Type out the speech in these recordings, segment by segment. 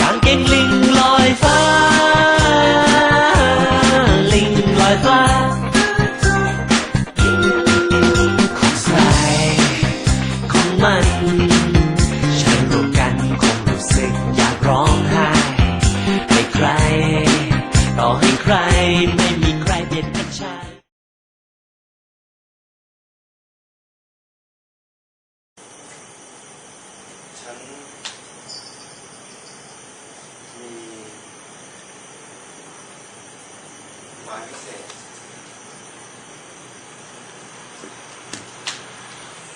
กางเกงลิงลอยฟ้า ไม้พิเศษ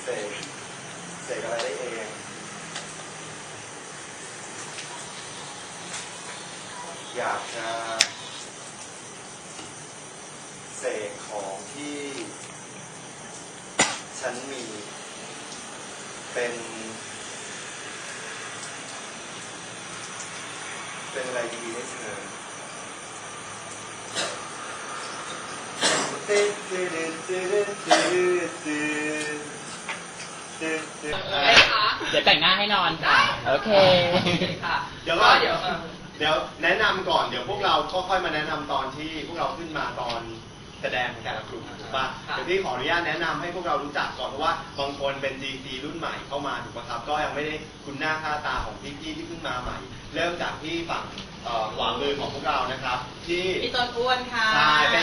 เสกเสกอะไรได้เองอยากจะเสกของที่ฉันมีเป็น เป็นอะไรดีให้เธอ ตึ๊ดตึ๊ดตึ๊ดตึ๊ดตึ๊ดตึ๊ดตึ๊ดเดี๋ยวแต่งหน้าให้นอนค่ะโอเคเดี๋ยวก่อนเดี๋ยวเดี๋ยวแนะนำก่อนเดี๋ยวพวกเราก็ค่อยมาแนะนำตอนที่พวกเราขึ้นมาตอนแสดงแต่ละกลุ่มถูกปะเดี๋ยวพี่ขออนุญาตแนะนำให้พวกเรารู้จักก่อนเพราะว่าบางคนเป็น GC รุ่นใหม่เข้ามาถูกปะครับ ก็ยังไม่ได้คุ้นหน้าค่าตาของพี่ๆที่เพิ่งมาใหม่ เริ่มจากที่ฝั่งเอ่อขวามือของพวกเรานะครับ ที่พี่ต้นอ้วนค่ะใช่เป็น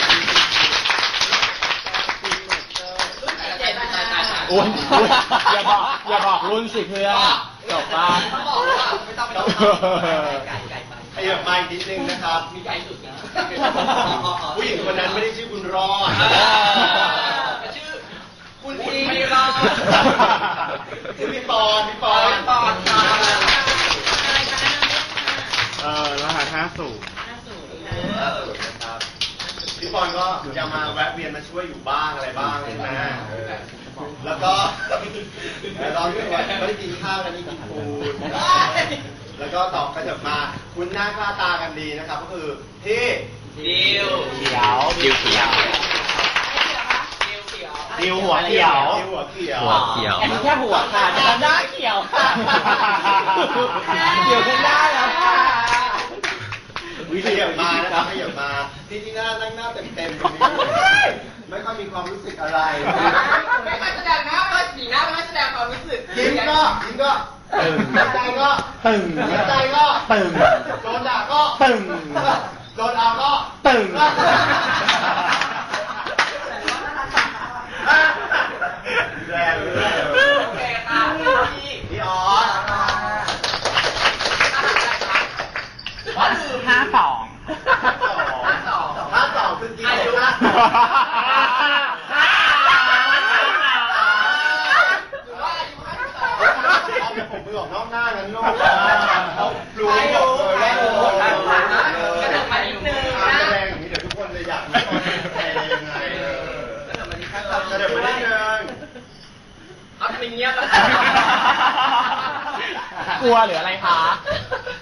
รุ่นเจ็ด นะคะอ้วนอย่าบอกอย่าบอกรุ่นสิเพื่อนจบป่ะเขาบอกว่าไม่ต้องไปต้องไก่ไก่ไปขยับมาอีกนิดนึงนะครับ มีไก่สุดนะผู้หญิงคนนั้นไม่ได้ชื่อคุณรอดชื่อคุณทีไม่รอดชื่อพี่ปอนพี่ปปออนนปอนปอนอะไรคะเออรหัสห้าสูตรห้าศูนย์นะครับ พี่ปอนก็จะมาแวะเวียนมาช่วยอยู่บ้างอะไรบ้างใช่ไหมแล้วก็แล้วตอนที่ว่าไม่ได้กินข้าวกันนี่กินฟูดแล้วก็ตอบก็จะมาคุณหน้าค่าตากันดีนะครับ ก็คือที่ดิวเขียวดิวเขียวดิวเขียวดิวหัวเขียวที่หัวเขียวหัวเขียวอันนี้แค่หัวค่ะจะทำหน้าเขียวค่ะเขียวขึ้นได้แล้วค่ะ วิธีอย่ามานะครับขยับมา ที่ที่หน้านั่งหน้าเต็มเต็มๆตรงนี้ไม่ค่อยมีความรู้สึกอะไรไม่ค่อยแสดงหน้าไม่ค่อยสีหน้าไม่ค่อยแสดงความรู้สึกยิ้มก็ยิ้มก็ตึงยิ้มใจก็ตึงยิ้มใจก็ตึงโดนด่าก็ตึงโดนเอาก็ตึง แรงเลย โอเคค่ะพี่ พี่ออส ว่าคือ ห้าสอง ห้าสอง ห้าสองคือกี่ อายุ นะ หรือว่าอายุห้าสิบสอง เอาเดี๋ยวผมมือออกนอก หน้างั้นลูกเขารู้หมดเลยว่รู้หมดเลยกระเถิบมานิดนึงนะแสดงอย่างนี้เดี๋ยวทุกคนเลยอยากรู้ว่าเป็นยังไงเออกระเถิบมานิดนึงกระเดี๋ยวไม่ได้เงินเอาทำไมเงียบล่ะกลัวหรืออะไรคะ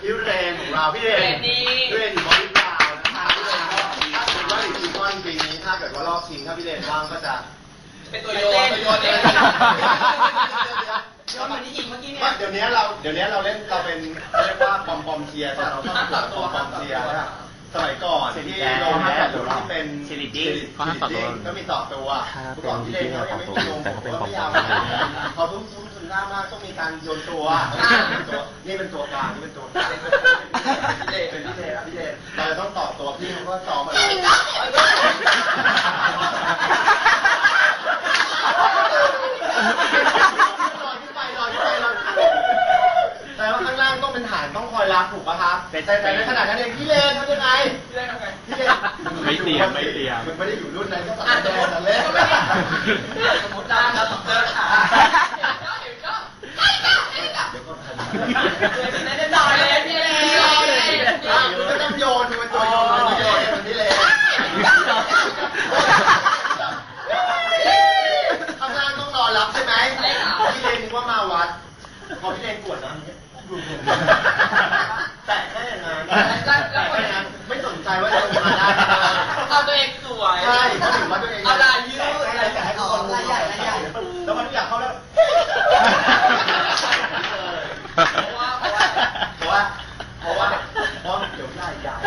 พี่เรนของเราพี่เรนพี่เรนอยู่บอลลิดาวนะคะพี่เรนก็ถ้าเป็นว่าอยู่ทีมก้อนปีนี้ถ้าเกิดว่ารอบชิงถ้าพี่เรนว่างก็จะเป็นตัวโยนตัวโยนเอง โยนเหมือนที่ยิงเมื่อกี้เนี่ยเดี๋ยวนี้เราเดี๋ยวนี้เราเล่นเราเป็นเรียกว่าปอมปอมเชียร์แต่เราต้องตรวจปอมปอมเชียร์นะสมัยก่อนที่โดนแพ้หรือที่เป็นซิลิจิ้งซิลิจิ้งก็มีต่อตัวเมื่อก่อนพี่เล่นเขายังไม่มีลงผมก็ไม่ยาวเขาทุ่มทุ่มทุนหน้ามากต้องมีการโยนตัวนี่เป็นตัวกลางนี่เป็นตัวกลางพี่เล่เป็นพี่เล่พี่เล่เราจะต้องต่อตัวพี่เขาก็ต่อมาแต่ว่าข้างล่างต้องเป็นฐานต้องคอยรับถูกป่ะครับแต่แต่ในขณะนั้นเองพี่เลนทำยังไง เล่นทำไง พี่เลน ไม่เตรียมไม่เตรียม มันไม่ได้อยู่รุ่นนั้นก็ตัดอะแดสมมติงแต่เล่นสมมติได้แล้วเจอขาเดี๋ยวก็เดี๋ยวก็เดี๋ยวก็ทัน เล่นต่อเลยพี่เลย อะคุณก็ต้องโยนมันตัวโยนมันโยนมันนี่เลยข้างล่างต้องรอรับใช่ไหมพี่เลนนึกว่ามาวัด พอพี่เลนกวดน้ำเนี่ยแต่แค่อย่างนั้นแต่แค่นั้นไม่สนใจว่าจะมาได้ เอาตัวเองสวย ใช่เขาถือว่าตัวเอง เอาลายยืด แต่แต่ให้ทุกคนรู้ว่าแล้วมันอยากเข้าแล้ว เพราะว่าเพราะว่า เพราะว่า เพราะว่าเพราะเดี๋ยวไล่ยาย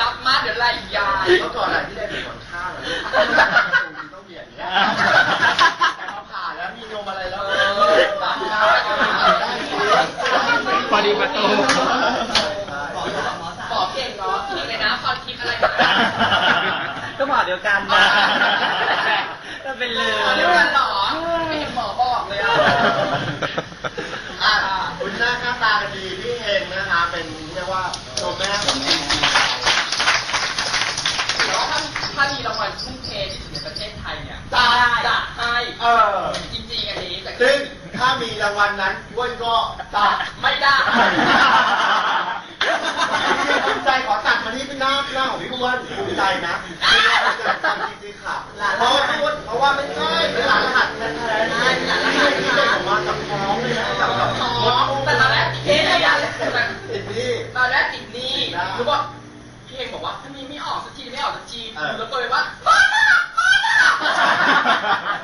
รับมาเดี๋ยวไล่ยาย เมื่อก่อนอะที่ได้เป็นหวังข้างอะลูกต้องเหยียดอย่างเงี้ยแต่พอผ่าแล้วมีนมอะไรแล้วเออรับได้ได้สิ พอดีประตูหมอเก่งเนาะนี่เลยนะตอนคิดอะไรก็หมอเดียวกันนะก็เป็นเลยหมอเดียวกันเหรอไม่เห็นหมอบอกเลยอะอะคุณหน้าค่าตากันดีพี่เฮงนะคะเป็นเรียกว่าตัวแม่ของจริง แล้วถ้าถ้ามีรางวัลทุ่มเทที่สุดในประเทศไทยเนี่ย ได้ จะให้ เออ จริงๆอันนี้แต่ ซึ่งถ้า มีรางวัลนั้นอ้วนก็ตัดไม่ได้ภูมิใจขอตัดมาที่หน้าหน้าของพี่อ้วนภูมิใจนะไม่ว่าจะเกิดความจริงๆค่ะเพราะว่าพี่อ้วนเพราะว่าไม่ใช่เป็นหลานรหัสแท้ๆนะหลานรหัสที่เป็นออกมาจากท้องเลยนะจากแบบท้องแต่ตอนแรกเอ๊ะอะไรอย่างแต่ติดนี่ตอนแรกติดหนี่รู้ป่ะพี่เองบอกว่าถ้ามีไม่ออกสักทีไม่ออกสักทีเออแล้วก็เลยว่าบ้าบ้าบ้า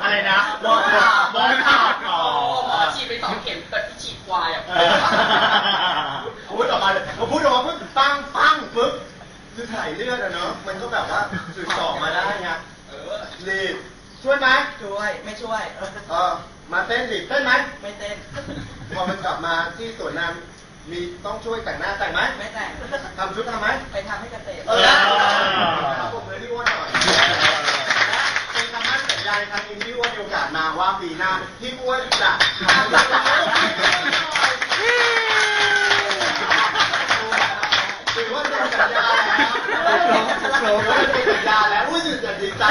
อะไรนะบอลขาดบอลขาดโอ้หมอฉีดไปสองเข็มแต่ที่ฉีดควายอะพูดออกมาเลยพอพูดออกมาปุ๊บปังปังปุ๊บคือถ่ายเลือดอะเนาะมันก็แบบว่าสืบต่อมาได้ไงเออรีบช่วยไหมช่วย ไม่ช่วยเออมาเต้นรีบเต้นไหมไม่เต้นพอมันกลับมาที่สวนน้ำมีต้องช่วยแต่งหน้าแต่งไหมไม่แต่งทำชุดทำไหมไปทำให้เกษตรเออครับผมเลยพี่อ้วนหน่อย คำมั่นสัญญาในครั้งนี้พี่อ้วนมีโอกาสมาว่าปีหน้าพี่อ้วนจะทำถือว่าเป็นสัญญาแล้วถือว่าเป็นสัญญาแล้วรู้สึกจะดีใจ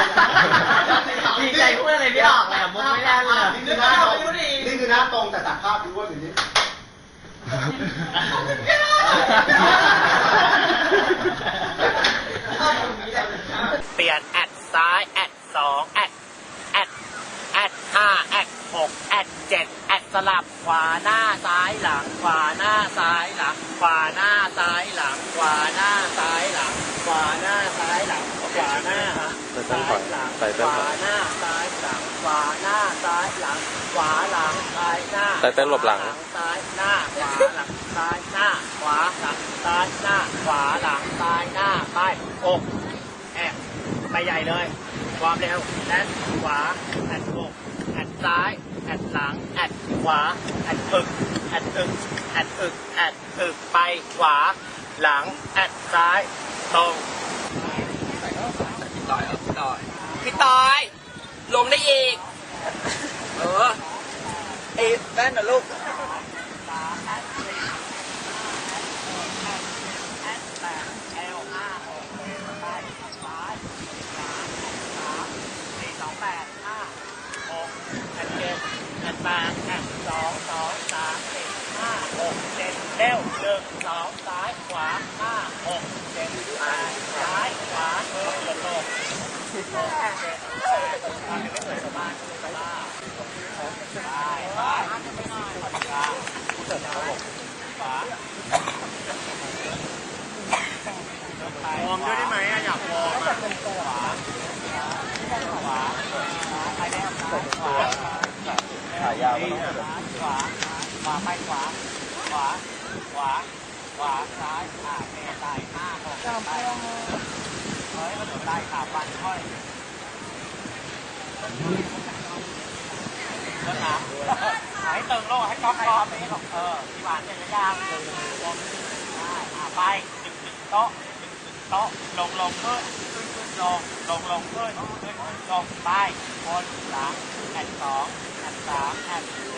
ดีใจพูดอะไรไม่ออกเลยอะมุกไม่ได้เลยอะนี่คือหน้าตรงนี่คือหน้าตรงแต่ตัดภาพพี่อ้วนอยู่นี่เปลี่ยนแอดซ้ายแอดสองแอดแอดแอดห้าแอดหกแอดเจ็ดแอดสลับขวาหน้าซ้ายหลัง ขวาหน้าซ้ายหลัง ขวาหน้าซ้ายหลัง ขวาหน้าซ้ายหลัง ขวาหน้าซ้ายหลัง ขวาหน้าซ้ายหลัง ขวาหน้าซ้ายหลัง ขวาหน้าซ้ายหลัง ขวาหลังซ้ายหน้าใส่เต้นหลบหลัง ซ้ายหน้า ขวาหลัง ซ้ายหน้า ขวาหลัง ซ้ายหน้า ขวาหลัง ซ้ายหน้า ไปอกแอบไปใหญ่เลย ความเร็วแอดขวาแอดอกแอดซ้าย แอดหลังแอดขวาแอดอึกแอดอึกแอดอึกแอดอึกไปขวา หลังแอดซ้ายตรงพี่ต่อยเออพี่ต่อยพี่ต่อย ลงได้อีก เออเอ้แม่นนะลูก สี่สองแปดห้าหกแปดเจ็ดแปดแปดแปดสองสองสามสี่ห้าหกเจ็ดเร็วหนึ่งสองซ้ายขวาห้าหกเจ็ดแปดซ้ายขวาเออหลบหลบหกเจ็ดแปดทำไม่เหมือนชาวบ้านชาวบ้านไปไปขวาผู้จัดการบอกขวาวอร์มด้วยได้ไหมอยากวอร์มอะขวาขวาไปแล้วขวาขายาวขวาขวาไปขวาขวา ขวา ขวา ซ้ายอ่าเมย์ไต่ห้าหกไปเฮ้ยมันไต่ขาปันค่อยก็ถามให้ตึงโลกให้ก๊อกก๊อกไม่หรอกเออที่หวานเป็นระยะตึงลงได้อ่าไปดึงดึงโต๊ะดึงดึงโต๊ะลงลงขึ้นขึ้นขึ้นลงลงลงขึ้นขึ้นขึ้นลงไปบนหลังแอนสองแอนสามแอนสี่